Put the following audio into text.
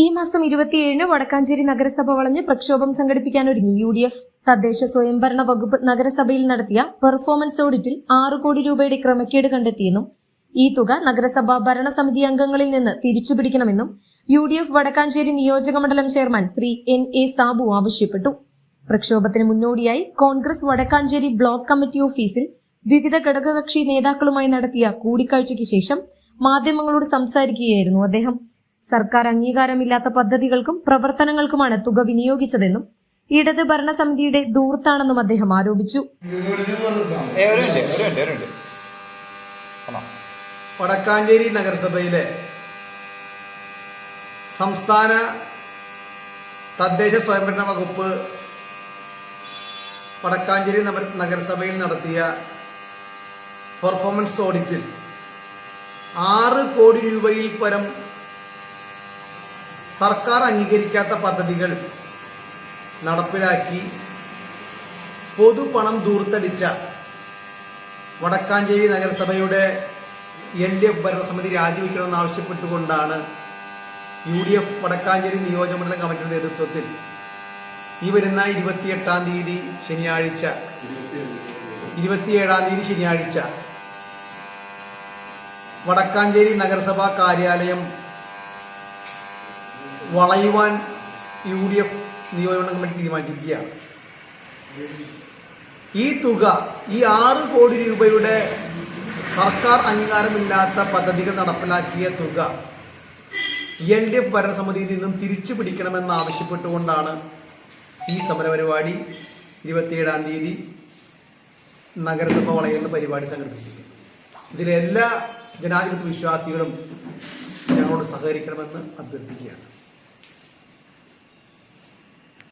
ഈ മാസം ഇരുപത്തിയേഴിന് വടക്കാഞ്ചേരി നഗരസഭ വളഞ്ഞ് പ്രക്ഷോഭം സംഘടിപ്പിക്കാൻ ഒരുങ്ങി യു ഡി എഫ് തദ്ദേശ സ്വയംഭരണ വകുപ്പ് നഗരസഭയിൽ നടത്തിയ പെർഫോമൻസ് ഓഡിറ്റിൽ ആറു കോടി രൂപയുടെ ക്രമക്കേട് കണ്ടെത്തിയെന്നും ഈ തുക നഗരസഭാ ഭരണസമിതി അംഗങ്ങളിൽ നിന്ന് തിരിച്ചുപിടിക്കണമെന്നും യു ഡി എഫ് വടക്കാഞ്ചേരി നിയോജക മണ്ഡലം chairman Shri N A Sabu ആവശ്യപ്പെട്ടു. പ്രക്ഷോഭത്തിന് മുന്നോടിയായി കോൺഗ്രസ് വടക്കാഞ്ചേരി ബ്ലോക്ക് കമ്മിറ്റി ഓഫീസിൽ വിവിധ ഘടകകക്ഷി നേതാക്കളുമായി നടത്തിയ കൂടിക്കാഴ്ചയ്ക്ക് ശേഷം മാധ്യമങ്ങളോട് സംസാരിക്കുകയായിരുന്നു അദ്ദേഹം. സർക്കാർ അംഗീകാരമില്ലാത്ത പദ്ധതികൾക്കും പ്രവർത്തനങ്ങൾക്കുമാണ് തുക വിനിയോഗിച്ചതെന്നും ഇടത് ഭരണസമിതിയുടെ ദൂർത്താണെന്നും അദ്ദേഹം ആരോപിച്ചു. വടക്കാഞ്ചേരി നഗരസഭയിലെ സംസ്ഥാന തദ്ദേശ സ്വയംഭരണ വകുപ്പ് വടക്കാഞ്ചേരി നഗരസഭയിൽ നടത്തിയ പെർഫോമൻസ് ഓഡിറ്റിൽ ആറ് കോടി രൂപയിൽ പരം സർക്കാർ അംഗീകരിക്കാത്ത പദ്ധതികൾ നടപ്പിലാക്കി പൊതുപണം ദൂർത്തടിച്ച വടക്കാഞ്ചേരി നഗരസഭയുടെ എൽ ഡി എഫ് ഭരണസമിതി രാജിവെക്കണമെന്ന് ആവശ്യപ്പെട്ടുകൊണ്ടാണ് യു ഡി എഫ് വടക്കാഞ്ചേരി നിയോജകമണ്ഡലം കമ്മിറ്റിയുടെ നേതൃത്വത്തിൽ ഈ വരുന്ന ഇരുപത്തിയെട്ടാം തീയതി ശനിയാഴ്ച ഇരുപത്തിയേഴാം തീയതി ശനിയാഴ്ച വടക്കാഞ്ചേരി നഗരസഭാ കാര്യാലയം വളയുവാൻ യു ഡി എഫ് നിയോജക കമ്മിറ്റി തീരുമാനിച്ചിരിക്കുകയാണ്. ഈ തുക ഈ ആറ് കോടി രൂപയുടെ സർക്കാർ അംഗീകാരമില്ലാത്ത പദ്ധതികൾ നടപ്പിലാക്കിയ തുക എൽ ഡി എഫ് ഭരണസമിതിയിൽ നിന്നും തിരിച്ചു പിടിക്കണമെന്ന് ആവശ്യപ്പെട്ടുകൊണ്ടാണ് ഈ സമരപരിപാടി ഇരുപത്തിയേഴാം തീയതി നഗരസഭ വളയുന്ന പരിപാടി സംഘടിപ്പിച്ചത് ഇതിലെല്ലാ ജനാധിപത്യ വിശ്വാസികളും ഞങ്ങളോട് സഹകരിക്കണമെന്ന് അഭ്യർത്ഥിക്കുകയാണ്.